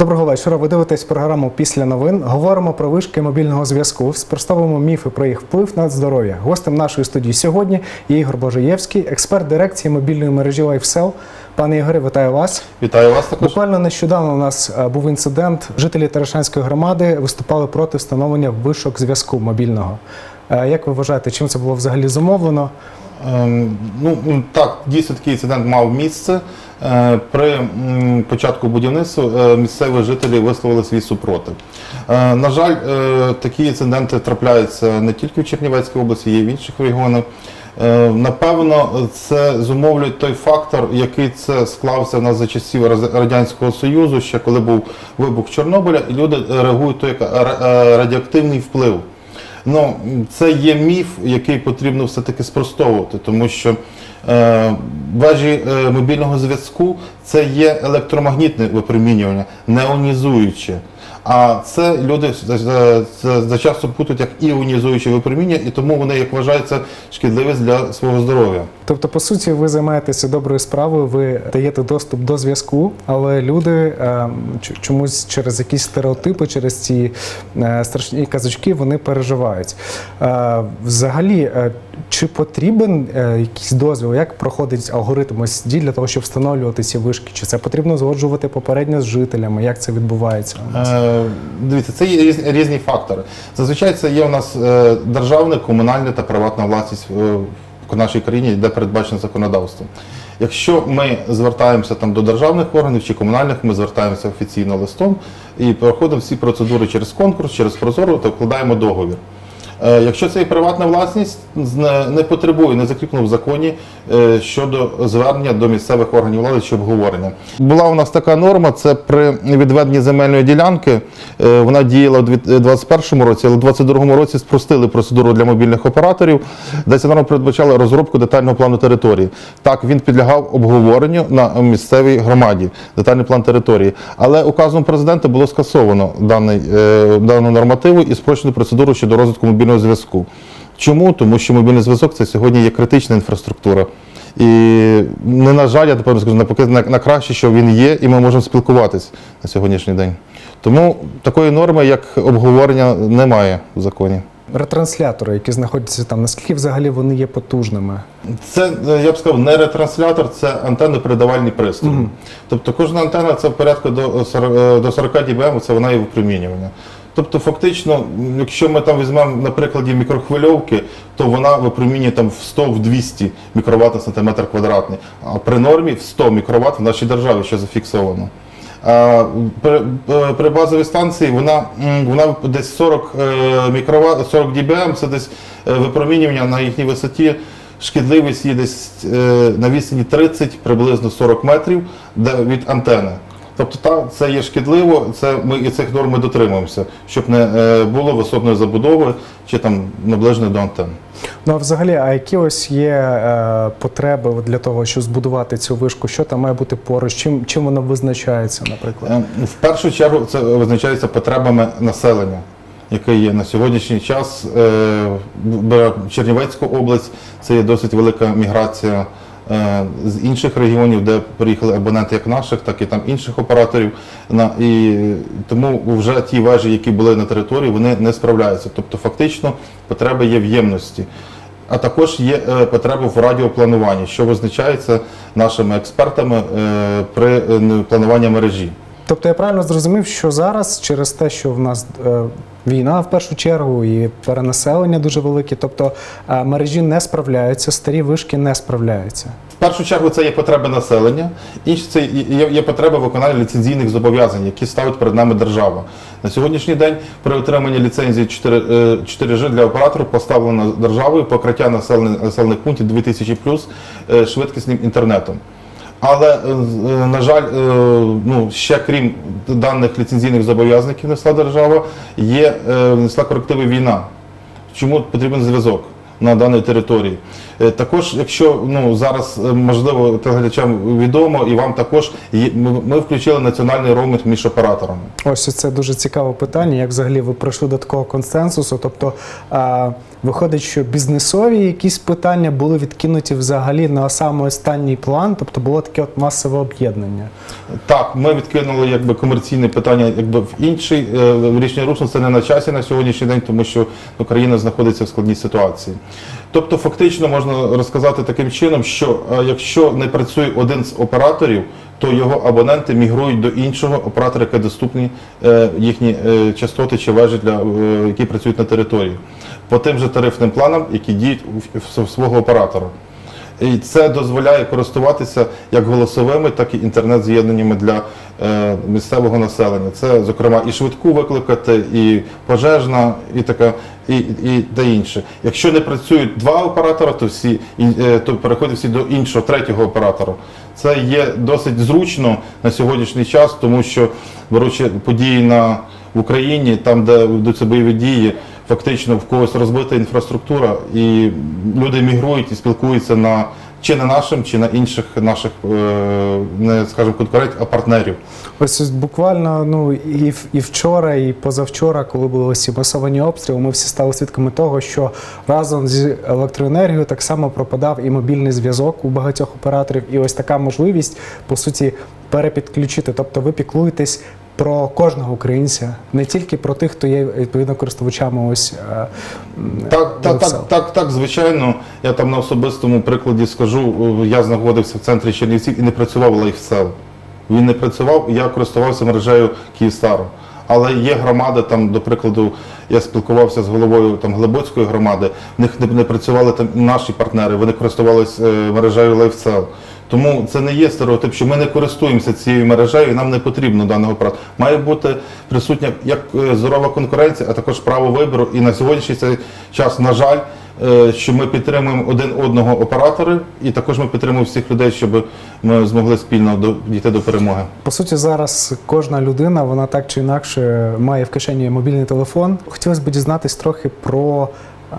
Доброго вечора. Ви дивитесь програму після новин. Говоримо про вишки мобільного зв'язку. Спростовуємо міфи про їх вплив на здоров'я. Гостем нашої студії сьогодні є Ігор Божиєвський, експерт дирекції мобільної мережі LifeSell. Пане Ігоре, вітаю вас. Вітаю вас також. Буквально нещодавно у нас е, був інцидент. Жителі Терешанської громади виступали проти встановлення вишок зв'язку мобільного. Е, Як ви вважаєте, чим це було взагалі зумовлено? Ем, ну так, дійсно такий інцидент мав місце. Е, При початку будівництва е, місцеві жителі висловили свій супротив. Е, На жаль, такі інциденти трапляються не тільки в Чернівецькій області, є й в інших регіонах. Напевно, це зумовлює той фактор, який це склався в нас за часів Радянського Союзу, ще коли був вибух Чорнобиля, і люди реагують то як ра- е, радіоактивний вплив. Ну, це є міф, який потрібно все-таки спростовувати, тому що е, вежі е, мобільного зв'язку це є електромагнітне випромінювання, неонізуюче. А це люди за- зачасто путають як іонізуюче випромінювання, і тому вони, як вважаються, шкідливість для свого здоров'я. Тобто, по суті, ви займаєтеся доброю справою, ви даєте доступ до зв'язку, але люди е, чомусь через якісь стереотипи, через ці е, страшні казочки вони переживають. Е, взагалі, чи потрібен якийсь дозвіл, як проходить алгоритм ось дій для того, щоб встановлювати ці вишки? Чи це потрібно згоджувати попередньо з жителями? Як це відбувається? Е, Дивіться, це є різні, різні фактори. Зазвичай це є у нас державна, комунальна та приватна власність е, в нашій країні, де передбачено законодавством. Якщо ми звертаємося там до державних органів чи комунальних, ми звертаємося офіційно листом і проходимо всі процедури через конкурс, через прозоро та вкладаємо договір. Е, Якщо це є приватна власність, не, потребує, не закріплено в законі е, щодо звернення до місцевих органів влади чи обговорення. Була у нас така норма, це при відведенні земельної ділянки. е, Вона діяла у 2021 році, але у 2022 році спростили процедуру для мобільних операторів, де ця норма передбачала розробку детального плану території. Так, він підлягав обговоренню на місцевій громаді, детальний план території. Але указом президента було скасовано даний, дану нормативу і спрощено процедуру щодо розвитку мобільного зв'язку. Чому? Тому що мобільний зв'язок це сьогодні є критична інфраструктура. І не на жаль, я тепер скажу, на, на краще, що він є, і ми можемо спілкуватись на сьогоднішній день. Тому такої норми, як обговорення, немає в законі. Ретранслятори, які знаходяться там, наскільки взагалі вони є потужними? Це е, я б сказав, не ретранслятор, це антенно-передавальний пристрій. Тобто кожна антенна це в порядку до 40, е, до 40 дБ, це вона і випромінювання. Тобто, фактично, якщо ми там візьмемо на прикладі мікрохвильовки, то вона випромінює там в 100 в 200 мікроватт на сантиметр квадратний. А при нормі в 100 мікроватт в нашій державі ще зафіксовано. А при, е, при базовій станції вона, вона десь 40 е, мікроватт, 40 дБм, це десь е, випромінювання на їхній висоті. Шкідливість є десь е, на відстані 30, приблизно 40 метрів від антени. Тобто та, це є шкідливо, це ми і цих норм ми дотримуємося, щоб не е, було висотної забудови чи там наближеної до антени. Ну а взагалі, а які ось є е, потреби для того, щоб збудувати цю вишку? Що там має бути поруч? Чим, чим воно визначається, наприклад? Е, В першу чергу це визначається потребами населення, яке є на сьогоднішній час. е, в Чернівецька область це є досить велика міграція з інших регіонів, де приїхали абоненти як наших, так і там інших операторів. І тому вже ті вежі, які були на території, вони не справляються. Тобто, фактично, потреба є в ємності. А також є е, потреба в радіоплануванні, що визначається нашими експертами е, при е, плануванні мережі. Тобто я правильно зрозумів, що зараз через те, що в нас е, війна в першу чергу і перенаселення дуже велике, тобто е, мережі не справляються, старі вишки не справляються. В першу чергу це є потреби населення, інше це є, є потреба виконання ліцензійних зобов'язань, які ставить перед нами держава. На сьогоднішній день при отриманні ліцензії 4, е, 4G для операторів поставлено державою покриття населених, населених пунктів 2000 плюс е, швидкісним інтернетом. Але, е, е, на жаль, е, ну, ще крім даних ліцензійних зобов'язників несла держава, є несла корективи війна. Чому потрібен зв'язок? На даній території. Е, Також, якщо ну зараз е, можливо телеглядачам відомо, і вам також ми- включили національний роумінг між операторами. Ось це дуже цікаве питання. Як взагалі ви прийшли до такого консенсусу? Тобто а, виходить, що бізнесові якісь питання були відкинуті взагалі на самий останній план, тобто було таке от масове об'єднання. Так, ми відкинули якби комерційне питання, якби в інший е, річний рушник це не на часі на сьогоднішній день, тому що Україна знаходиться в складній ситуації. Тобто, фактично можна розказати таким чином, що е, якщо не працює один з операторів, то його абоненти мігрують до іншого оператора, який доступні е, їхні е, частоти чи вежі для які працюють на території, по тим же тарифним планам, які діють у, свого оператора. І це дозволяє користуватися як голосовими, так і інтернет-з'єднаннями для місцевого населення. Це, зокрема, і швидку викликати, і пожежна, і така, і, і та інше. Якщо не працюють два оператора, то всі е, то переходять всі до іншого, третього оператора. Це є досить зручно на сьогоднішній час, тому що беручи події на Україні, там, де ведуться бойові дії, фактично в когось розбита інфраструктура, і люди мігрують і спілкуються на чи на нашим, чи на інших наших, е, не скажімо, конкурентів, а партнерів. Ось буквально ну і, і вчора, і позавчора, коли були ці масовані обстріли, ми всі стали свідками того, що разом з електроенергією так само пропадав і мобільний зв'язок у багатьох операторів. І ось така можливість по суті перепідключити. Тобто ви піклуєтесь про кожного українця, не тільки про тих, хто є відповідно користувачами ось е, Так, так, так, так, так, звичайно. Я там на особистому прикладі скажу, е, я знаходився в центрі Чернівців і не працював лайфсел. Він не працював, я користувався мережею Київстару. Але є громади, там, до прикладу, я спілкувався з головою там, Глибоцької громади, в них не, не працювали там наші партнери, вони користувалися е, мережею LifeCell. Тому це не є стереотип, що ми не користуємося цією мережею, і нам не потрібно даного апарату. Має бути присутня як е, здорова конкуренція, а також право вибору. І на сьогоднішній цей час, на жаль, е, що ми підтримуємо один одного оператори, і також ми підтримуємо всіх людей, щоб ми змогли спільно дійти до перемоги. По суті, зараз кожна людина, вона так чи інакше має в кишені мобільний телефон. Хотілося б дізнатись трохи про а,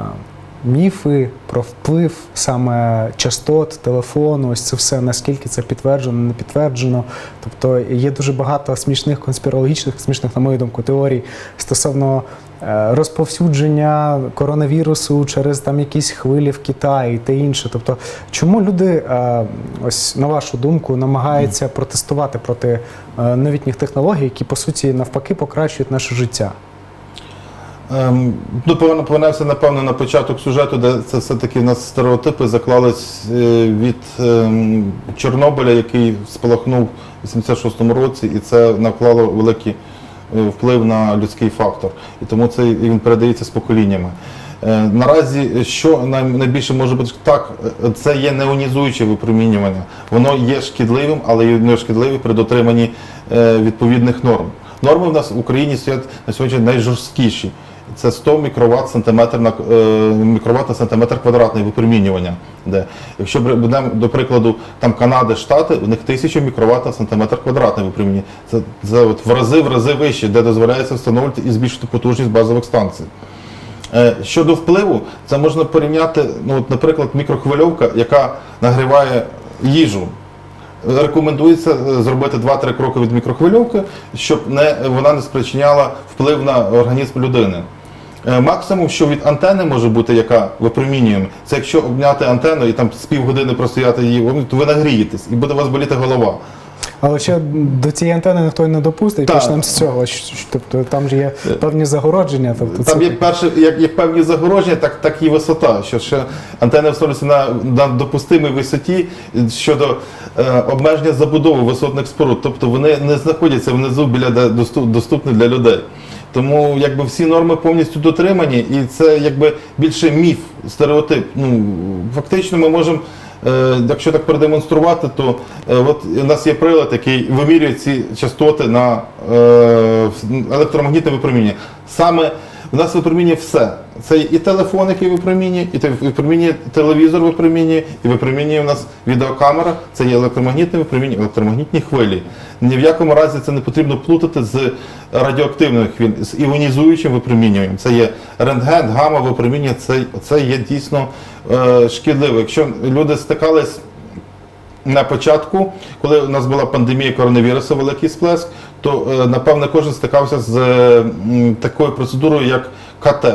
міфи, про вплив саме частот телефону. Ось це все, наскільки це підтверджено, не підтверджено. Тобто є дуже багато смішних конспірологічних, смішних, на мою думку, теорій стосовно. е, Розповсюдження коронавірусу через там якісь хвилі в Китаї та інше. Тобто, чому люди, е, ось на вашу думку, намагаються протестувати проти е, новітніх технологій, які по суті навпаки покращують наше життя? Ем, ну, повинно напевно, на початок сюжету, де це все-таки в нас стереотипи заклались е, від ем, Чорнобиля, який спалахнув у 86-му році, і це наклало великий е, вплив на людський фактор. І тому це він передається з поколіннями. Е, Наразі, що найбільше може бути так, це є неонізуюче випромінювання. Воно є шкідливим, але не шкідливе при дотриманні відповідних норм. Норми в нас в Україні стоять на сьогодні найжорсткіші. Це 100 мікроватт сантиметр на е, мікроватт на сантиметр квадратний випромінювання. Де якщо будемо до прикладу там Канади, Штати, у них 1000 мікроватт на сантиметр квадратний випромінювання. Це, це от в рази в рази вище, де дозволяється встановлювати і збільшити потужність базових станцій. Е, Щодо впливу, це можна порівняти, ну, от, наприклад, мікрохвильовка, яка нагріває їжу. Рекомендується е, зробити 2-3 кроки від мікрохвильовки, щоб не, вона не спричиняла вплив на організм людини. Е, Максимум, що від антени може бути, яка випромінюємо, це якщо обняти антенну і там з півгодини простояти її, то ви нагрієтесь і буде у вас боліти голова. Але ще до цієї антени ніхто не допустить. Так. Почнемо з цього. Тобто там ж є певні загородження. Тобто Там це є перше, як, як певні загороження, так, так і висота. Що ще антени встановлюються на, на допустимій висоті щодо е, обмеження забудови висотних споруд. Тобто вони не знаходяться внизу біля де доступ, доступних для людей. Тому якби всі норми повністю дотримані, і це якби більше міф, стереотип. Ну фактично, ми можемо. Е, Якщо так продемонструвати, то е, от у нас є прилад, який вимірює ці частоти на е, електромагнітне випроміння. Саме у нас випромінює все. Це і телефон, який випромінює, і випромінює телевізор випромінює, і випромінює у нас відеокамера. Це є електромагнітне випромінює, електромагнітні хвилі. Ні в якому разі це не потрібно плутати з радіоактивними хвилями, з іонізуючим випромінюванням. Це є рентген, гамма випромінює, це, це є дійсно е, шкідливо. Якщо люди стикались на початку, коли у нас була пандемія коронавірусу, великий сплеск, то е, напевне кожен стикався з такою процедурою, як КТ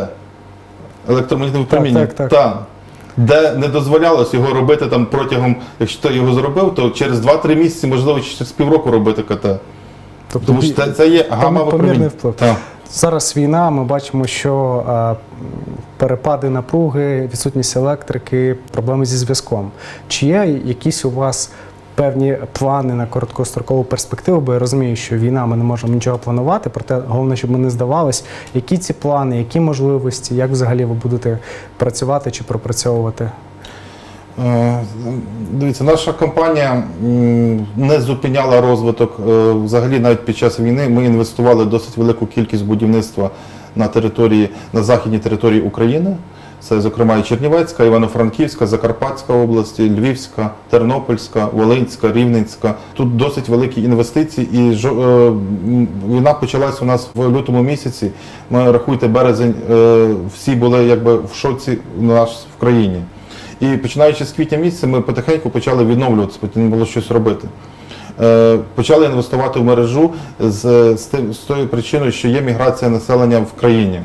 електромагнітне випромінювання. так, так. Та, де не дозволялось його робити там протягом, якщо ти його зробив, то через 2-3 місяці, можливо, через півроку робити КТ. Тобто Тому що це, це є гамма вплив. Так. Зараз війна, ми бачимо, що е, перепади напруги, відсутність електрики, проблеми зі зв'язком. Чи є якісь у вас певні плани на короткострокову перспективу? Бо я розумію, що війна ми не можемо нічого планувати, проте головне, щоб ми не здавались. Які ці плани, які можливості, як взагалі ви будете працювати чи пропрацьовувати? Е, Дивіться, наша компанія не зупиняла розвиток. е, Взагалі, навіть під час війни ми інвестували досить велику кількість будівництва на території на західній території України. Це, зокрема, і Чернівецька, Івано-Франківська, Закарпатська області, Львівська, Тернопільська, Волинська, Рівненська. Тут досить великі інвестиції, і жо- е, війна почалась у нас в лютому місяці. Ми рахуйте березень, всі були якби в шоці у нас в країні. І починаючи з квітня місяця, ми потихеньку почали відновлюватися, потрібно було щось робити. Е, Почали інвестувати в мережу з, з, з тою причиною, що є міграція населення в країні.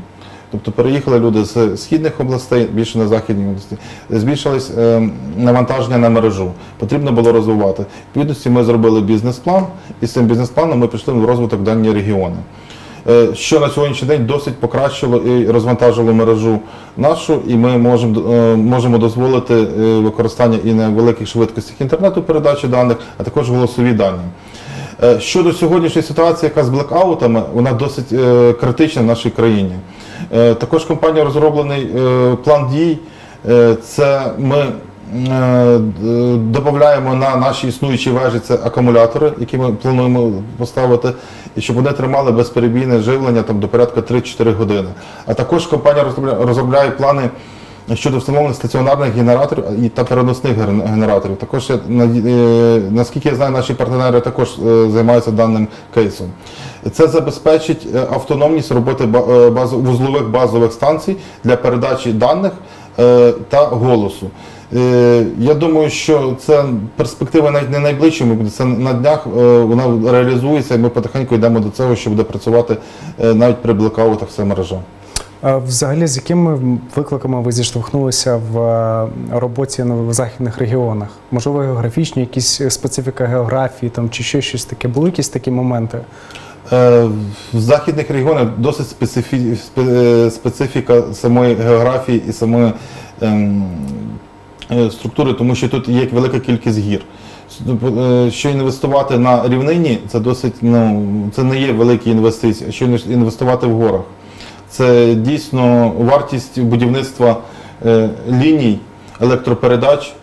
Тобто переїхали люди з східних областей більше на західні області. Збільшилось е, навантаження на мережу. Потрібно було розвивати. Відповідності ми зробили бізнес-план, і з цим бізнес-планом ми пішли в розвиток дані регіони. Е, Що на сьогоднішній день досить покращило і розвантажило мережу нашу, і ми можемо, е, можемо дозволити е, використання і на великих швидкостях інтернету передачі даних, а також голосові дані. Щодо сьогоднішньої ситуації, яка з блекаутами, вона досить критична в нашій країні. Також компанія розроблений план дій. Це ми додаємо на наші існуючі вежі це акумулятори, які ми плануємо поставити, і щоб вони тримали безперебійне живлення там, до порядка 3-4 години. А також компанія розробляє, плани щодо встановлення стаціонарних генераторів і та переносних генераторів. Також е, наскільки я знаю, наші партнери також е, займаються даним кейсом. Це забезпечить е, автономність роботи е, вузлових базових станцій для передачі даних е, та голосу. Е, Я думаю, що це перспектива навіть не найближчими буде. Це на днях е, вона реалізується, і ми потихеньку йдемо до цього, що буде працювати е, навіть при блекаутах вся мережа. Взагалі, з якими викликами ви зіштовхнулися в роботі в західних регіонах? Можливо, географічні, якісь специфіка географії там, чи ще щось таке? Були якісь такі моменти? В західних регіонах досить специфі... специфіка самої географії і самої ем, структури, тому що тут є велика кількість гір. Е, Що інвестувати на рівнині, це досить ну, це не є великі інвестиції. Що інвес- інвестувати в горах? Це дійсно вартість будівництва е, ліній електропередач е,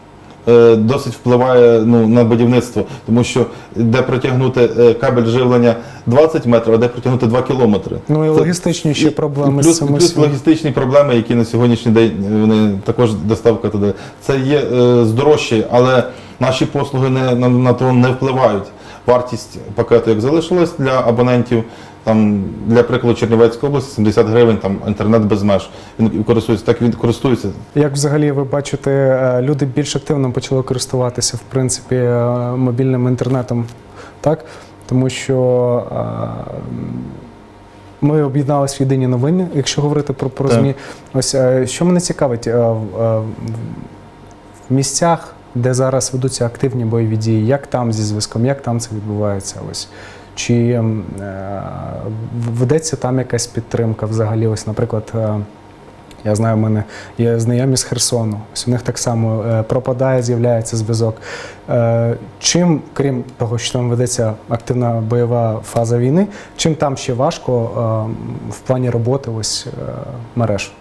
досить впливає ну, на будівництво, тому що де протягнути е, кабель живлення 20 метрів, а де протягнути 2 кілометри. Ну і логістичні ще проблеми Плюс, з плюс, цим плюс логістичні проблеми, які на сьогоднішній день е, вони також доставка туди. Це є е, здорожче, але наші послуги не, на, на то не впливають. Вартість пакету як залишилась для абонентів. Там для прикладу Чернівецької області 70 гривень, там інтернет без меж. Він користується, так він користується. Як взагалі ви бачите, е, люди більш активно почали користуватися в принципі е, мобільним інтернетом, так? Тому що е, ми об'єдналися в єдині новини, якщо говорити про, про Так. ЗМІ. Ось що мене цікавить, в місцях, де зараз ведуться активні бойові дії, як там зі зв'язком, як там це відбувається? Ось. Чи е, ведеться там якась підтримка взагалі? Ось, наприклад, е, я знаю, в мене є знайомі з Херсону. Ось у них так само е, пропадає, з'являється зв'язок. Чим, крім того, що там ведеться активна бойова фаза війни, чим там ще важко в плані роботи ось мереж?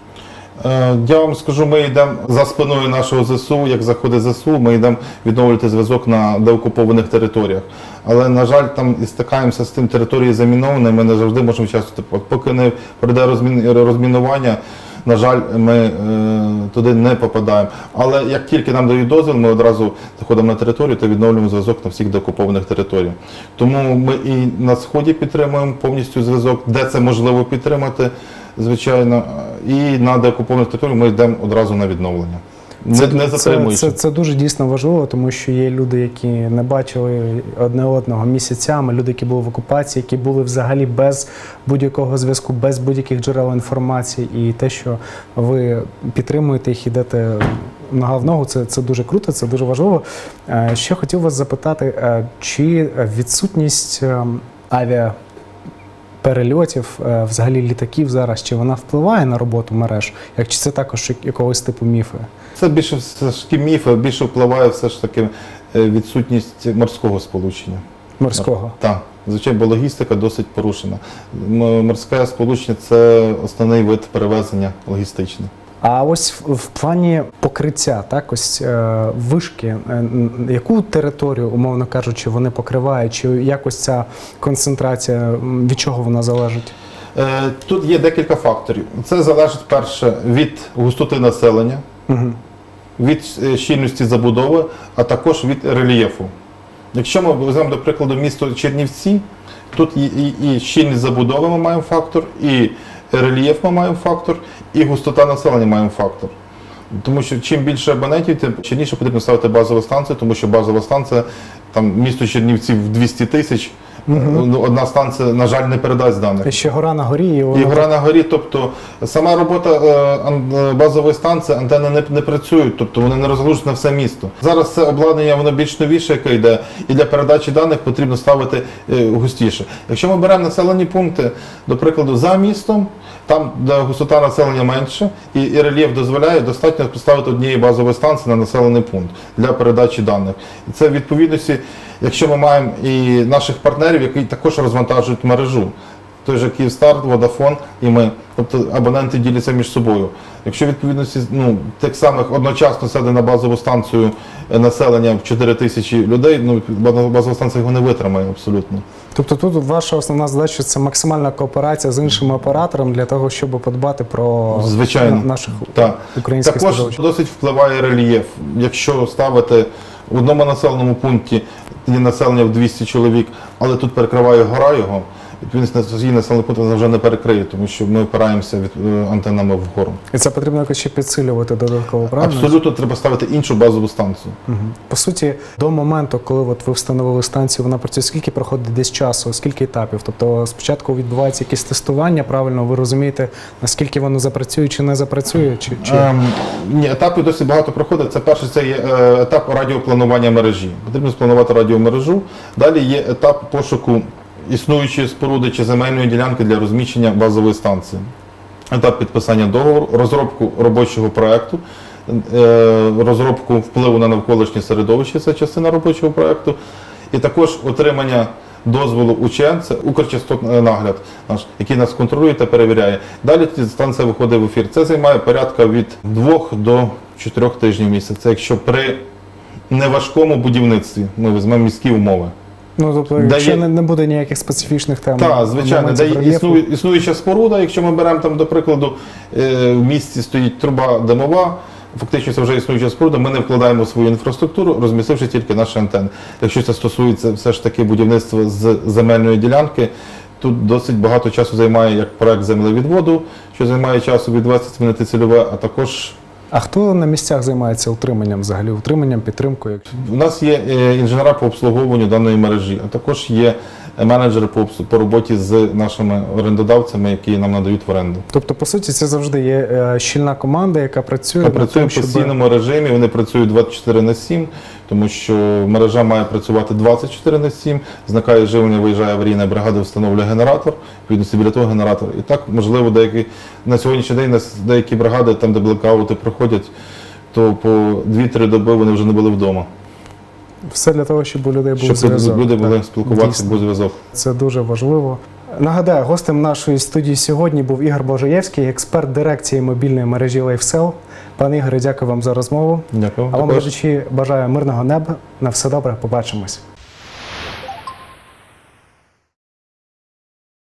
Е, Я вам скажу, ми йдемо за спиною нашого ЗСУ, як заходить ЗСУ, ми йдемо відновлювати зв'язок на деокупованих територіях. Але, на жаль, там і стикаємося з тим території заміновані, ми не завжди можемо часто, от поки не пройде розмінування, на жаль, ми е, туди не попадаємо. Але як тільки нам дають дозвіл, ми одразу заходимо на територію та відновлюємо зв'язок на всіх деокупованих територіях. Тому ми і на сході підтримуємо повністю зв'язок, де це можливо підтримати, звичайно. І на деокупованих територіях ми йдемо одразу на відновлення. Не, не це, це, це дуже дійсно важливо, тому що є люди, які не бачили одне одного місяцями, люди, які були в окупації, які були взагалі без будь-якого зв'язку, без будь-яких джерел інформації. І те, що ви підтримуєте їх, ідете нога в ногу, це, це дуже круто, це дуже важливо. Е, Ще хотів вас запитати, е, чи відсутність ем, авіа перельотів, е, взагалі літаків зараз, чи вона впливає на роботу мереж, як чи це також якогось типу міфи? Це більше все ж таки міфи, більше впливає все ж таки е, відсутність морського сполучення. Морського. Так, звичайно, бо логістика досить порушена. Морське сполучення це основний вид перевезення логістичний. А ось в, плані покриття, так ось е, вишки, е, яку територію, умовно кажучи, вони покривають, чи якось ця концентрація від чого вона залежить? Е, Тут є декілька факторів. Це залежить перше від густоти населення, Угу. від щільності забудови, а також від рельєфу. Якщо ми візьмемо, до прикладу, місто Чернівці, тут і, і, і щільність забудови ми маємо фактор, і рельєф ми маємо фактор, і густота населення маємо фактор. Тому що чим більше абонентів, тим чинніше потрібно ставити базову станцію, тому що базова станція, там місто Чернівців в 200 тисяч, ну, одна станція, на жаль, не передасть даних. І ще гора на горі, і воно І гра на горі, тобто сама робота е, е, базової станції, антени не, не працюють, тобто вони не розгалужені на все місто. Зараз це обладнання воно більш новіше, яке йде, і для передачі даних потрібно ставити е, густіше. Якщо ми беремо населені пункти, до прикладу, за містом, там, де густота населення менше, і, і рельєф дозволяє, достатньо поставити однієї базової станції на населений пункт для передачі даних. І це в відповідності, якщо ми маємо і наших партнерів, які також розвантажують мережу той же Київстар, Водафон і ми. Тобто абоненти діляться між собою. Якщо відповідності ну, тих самих одночасно сяде на базову станцію е, населення в 4 тисячі людей, ну базова станція його не витримає абсолютно. Тобто тут ваша основна задача це максимальна кооперація з іншими операторами для того, щоб подбати про Звичайно. на- наших Так. українських Також досить впливає рельєф. Якщо ставити в одному населеному пункті є населення в 200 чоловік, але тут перекриває гора його, відповідно свій населений пункт вона вже не перекриє, тому що ми опираємося від е, антенами вгору. І це потрібно якось ще підсилювати додатково, правильно? Абсолютно треба ставити іншу базову станцію. Мгм. По суті, до моменту, коли от ви встановили станцію, вона працює, скільки проходить десь часу, скільки етапів? Тобто спочатку відбувається якесь тестування, правильно, ви розумієте, наскільки воно запрацює чи не запрацює, чи, чи... Ем, ні, етапів досить багато проходить. Це перший це є е, етап радіопланування мережі. Потрібно спланувати радіомережу. Далі є етап пошуку існуючої споруди чи земельної ділянки для розміщення базової станції. Етап підписання договору, розробку робочого проекту, е, розробку впливу на навколишнє середовище, це частина робочого проекту, і також отримання дозволу УЧН, це Укрчастотний нагляд наш, який нас контролює та перевіряє. Далі станція виходить в ефір. Це займає порядка від 2 до 4 тижнів в місяць. Це якщо при неважкому будівництві ми візьмемо міські умови. Ну, тобто, якщо не, не буде ніяких специфічних тем. Так, звичайно, де існує, існуюча споруда, якщо ми беремо там, до прикладу, е, в місті стоїть труба димова, фактично це вже існуюча споруда, ми не вкладаємо в свою інфраструктуру, розмістивши тільки наші антени. Якщо це стосується все ж таки будівництва з земельної ділянки, тут досить багато часу займає як проект землевідводу, що займає часу від 20 змінити цільове, а також А хто на місцях займається утриманням взагалі? Утриманням, підтримкою? У нас є е, інженера по обслуговуванню даної мережі, а також є е, менеджери по, по роботі з нашими орендодавцями, які нам надають в оренду. Тобто, по суті, це завжди є е, щільна команда, яка працює працюємо тим, в щоб... постійному режимі, вони працюють 24 на 7, тому що мережа має працювати 24 на 7, зникає живлення, виїжджає аварійна бригада, встановлює генератор, відповідно біля того генератор. І так, можливо, деякі, на сьогоднішній день нас деякі бригади, там, де блекаути проходять, то по 2-3 доби вони вже не були вдома. Все для того, щоб у людей був Щоб зв'язок. люди були Так, спілкуватися, був зв'язок. Це дуже важливо. Нагадаю, гостем нашої студії сьогодні був Ігор Божаєвський, експерт дирекції мобільної мережі LifeSell. Пане Ігоре, дякую вам за розмову. Дякую. А вам, глядачі, бажаю мирного неба. На все добре, побачимось.